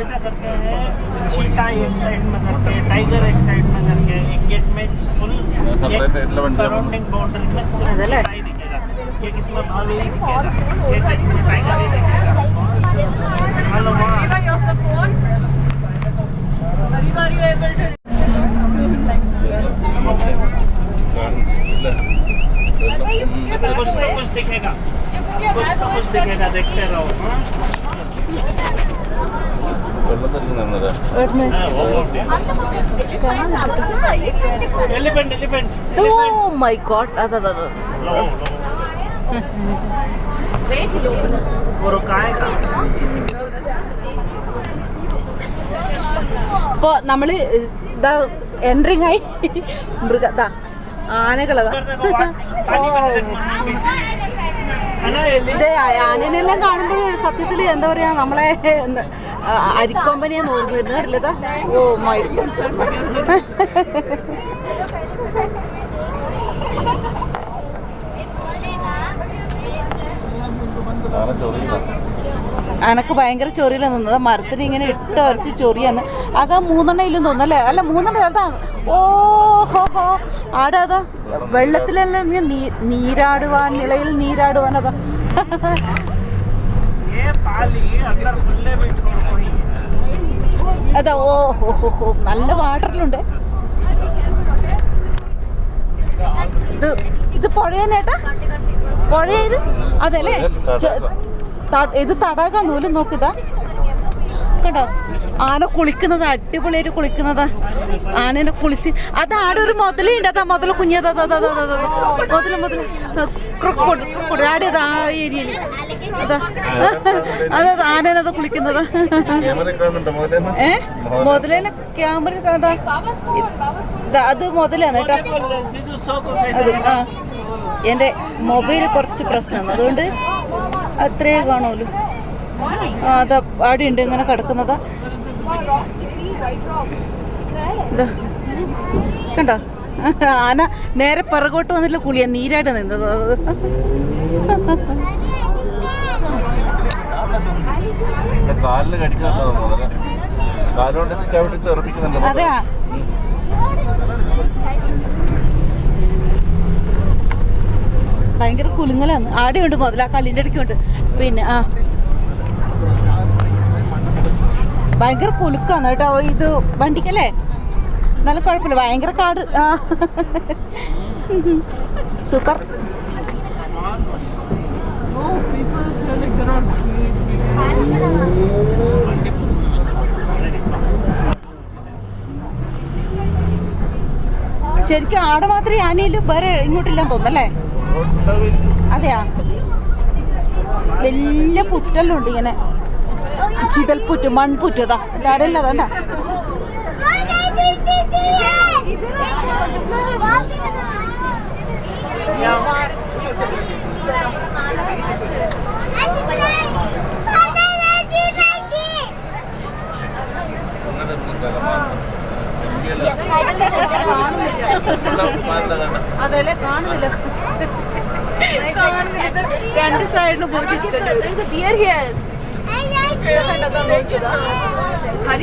ऐसा करते है चीता एक साइड में टाइगर एक करके एक गेट में फुल सराउंडिंग बाउंड्री में दिखेगा। एक इसमें भालू एक इसमें टाइगर ही दिखेगा? हेलो हाँ। कुछ तो कुछ दिखेगा। कुछ तो कुछ दिखेगा देखते रहो हाँ। മൈ ഗോഡ് അതെ അതെ ഇതാ എൻട്രിങ് ആയി മൃഗ ആനകളതാ ആനനെല്ലാം കാണുമ്പോൾ സത്യത്തിൽ എന്താ പറയാ നമ്മളെ അരിക്കൊമ്പനിയെ നോക്കി വരുന്നതല്ലതാ ഓ മൈ ചൊറിയില്ല അനക്ക് ഭയങ്കര ചൊറിയില നിന്നത്. മരത്തിന് ഇങ്ങനെ ഇട്ട് ഉരച്ച് ചൊറിയാന്ന് ആകെ മൂന്നെണ്ണയിലും തോന്നുന്നു അല്ലേ? അല്ല മൂന്നെണ്ണ അതാ. ഓ ഹോ ഹോ ആടാ അതാ. വെള്ളത്തിലെല്ലാം നീ നീരാടുവാൻ നിളയിൽ നീരാടുവാൻ അതാ. അതാ ഓ ഹോ ഹോ ഹോ നല്ല വാട്ടറിലുണ്ട്. ഇത് ഇത് പുഴയെന്നേട്ടാ പുഴയത് അതെ അല്ലേ? ഇത് തടാകം നൂൽ നോക്കിതാ കണ്ടോ? ആന കുളിക്കുന്നത് അടിപൊളിയായിട്ട് കുളിക്കുന്നത്. ആനേനെ കുളിച്ച്. അത് ആടെ ഒരു മുതലുണ്ട്. അതാ മുതൽ കുഞ്ഞതാ. മുതൽ മുതൽ ക്രൊക്കോട്ട് ക്രൊക്കോട്ട്. ആടെ ആ ഏരിയയിൽ. അതാ. അതാ ആനേനത് കുളിക്കുന്നതാ. ഏ? മുതലേനെ ക്യാമറ കാണാ അത് മുതലാണ് കേട്ടോ. അത് ആ. മൊബൈൽ കുറച്ച് പ്രശ്നമാണ് അതുകൊണ്ട് അത്രേ കാണുമല്ലോ അത് ഉണ്ട് ഇങ്ങനെ കിടക്കുന്നതാ. ഇതാ. കണ്ടോ? ആന നേരെ പിറകോട്ട് വന്നില്ല കുളിയ നീരായിട്ട് നിന്നത് അത്. കുലുങ്ങലാണ് ആടെയുണ്ട് മുതല ആ കല്ലിന്റെ ഇടയ്ക്കുണ്ട് പിന്നെ ആ. ഭയങ്കര കുലുക്കാണ് കേട്ടോ ഇത് വണ്ടിക്കല്ലേ? നല്ല കുഴപ്പമില്ല ഭയങ്കര കാട്. ആ. സൂപ്പർ. ശരിക്കും ആടെ മാത്രമേ ആനയിലും വേറെ ഇങ്ങോട്ടില്ലാന്ന് തോന്നല്ലേ അതെയാ? വലിയ പുറ്റെല്ലാം ഉണ്ട് ഇങ്ങനെ ചിതൽപുറ്റ് മൺപുറ്റ് അതാ ഇതാടല്ല അതണ്ട അതല്ലേ കാണുന്നില്ല. രണ്ട്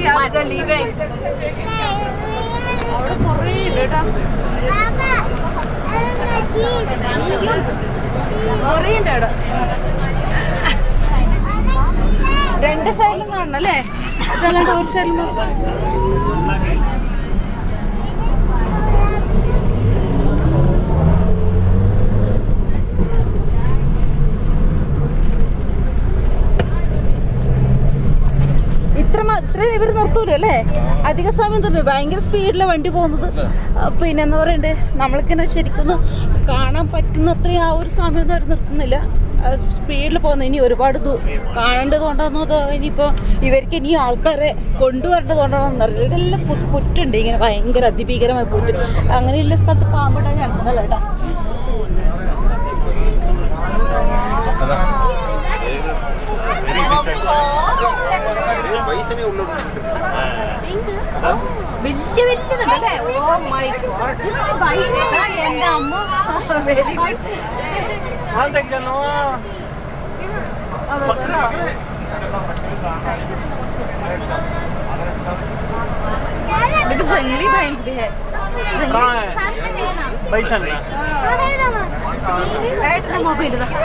up, they're leaving. അവിടെ കുറേ ഉണ്ട് കേട്ടോ. കുറേ ഉണ്ട് അവിടെ. രണ്ട് സൈഡിലും കാണണം അല്ലേ? ഇതല്ലാണ്ട് ഒരു സൈഡിൽ മാത്രം നിർത്തൂലോ അല്ലേ? അധിക സമയം തന്നെ ഭയങ്കര സ്പീഡിലെ വണ്ടി പോകുന്നത്. പിന്നെ എന്താ പറയണ്ടേ നമ്മൾക്കിങ്ങനെ ശരിക്കൊന്നും കാണാൻ പറ്റുന്ന അത്രയും ആ ഒരു സമയമൊന്നും അവർ നിർത്തുന്നില്ല സ്പീഡിൽ പോകുന്നത് ഇനി ഒരുപാട് കാണേണ്ടത് കൊണ്ടാണോ അതോ ഇനിയിപ്പോൾ ഇവർക്ക് ഇനി ആൾക്കാരെ കൊണ്ടുവരേണ്ടത് കൊണ്ടാണോ എന്നറിയില്ല ഇതെല്ലാം പുറ്റുണ്ട്. ഇങ്ങനെ ഭയങ്കര അതിഭീകരമായ പുറ്റ്. അങ്ങനെയുള്ള സ്ഥലത്ത് പാമ്പിടാൻ ചാൻസ് ഉണ്ടല്ലോ കേട്ടോ. വലിയ വലിയതുണ്ടല്ലേ ഓ മൈ ഗോഡ് എന്റെ അമ്മ very Because Sangli binds me here. Sangli. By Sangli. Right, my mobile.